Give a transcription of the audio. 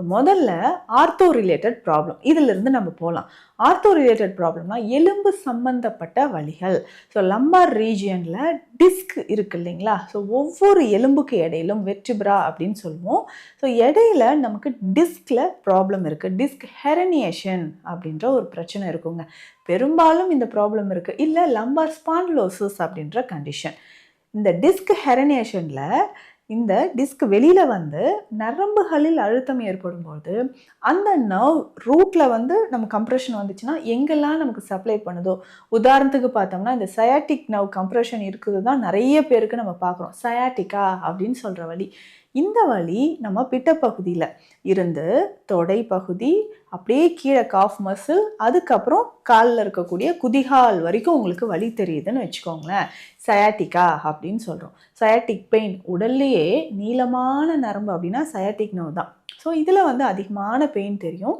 இப்போ முதல்ல ortho related problem. இதிலிருந்து நம்ம போகலாம் ஆர்த்தோ ரிலேட்டட் ப்ராப்ளம்னா எலும்பு சம்பந்தப்பட்ட வழிகள் ஸோ லம்பார் ரீஜியனில் டிஸ்க் இருக்கு இல்லைங்களா? ஸோ ஒவ்வொரு எலும்புக்கு இடையிலும் வெற்றிபிரா அப்படின்னு சொல்லுவோம். ஸோ இடையில நமக்கு டிஸ்கில் ப்ராப்ளம் இருக்குது டிஸ்க் ஹெரனியேஷன் அப்படின்ற ஒரு பிரச்சனை இருக்குங்க. பெரும்பாலும் இந்த ப்ராப்ளம் இருக்குது இல்லை லம்பார் ஸ்பான்லோசஸ் அப்படின்ற கண்டிஷன் இந்த டிஸ்க் ஹெரனியேஷனில் இந்த டிஸ்க் வெளியில் வந்து நரம்புகளில் அழுத்தம் ஏற்படும் போது அந்த நர்வ் ரூட்டில் வந்து நம்ம கம்ப்ரெஷன் வந்துச்சுன்னா எங்கெல்லாம் நமக்கு சப்ளை பண்ணுதோ உதாரணத்துக்கு பார்த்தோம்னா இந்த சயாட்டிக் நர்வ் கம்ப்ரெஷன் இருக்குது தான் நிறைய பேருக்கு நம்ம பார்க்குறோம். சயாட்டிக்கா அப்படின்னு சொல்கிற வழி. இந்த வழி நம்ம பிட்டப்பகுதியில் இருந்து தொடை பகுதி அப்படியே கீழே காஃப் மசில் அதுக்கப்புறம் காலில் இருக்கக்கூடிய குதிகால் வரைக்கும் உங்களுக்கு வலி தெரியுதுன்னு வச்சுக்கோங்களேன். சயாட்டிக்கா அப்படின்னு சொல்கிறோம் சயாட்டிக் பெயின் உடல்லையே நீளமான நரம்பு அப்படின்னா சயாட்டிக் நர்வ் தான். ஸோ இதில் வந்து அதிகமான பெயின் தெரியும்.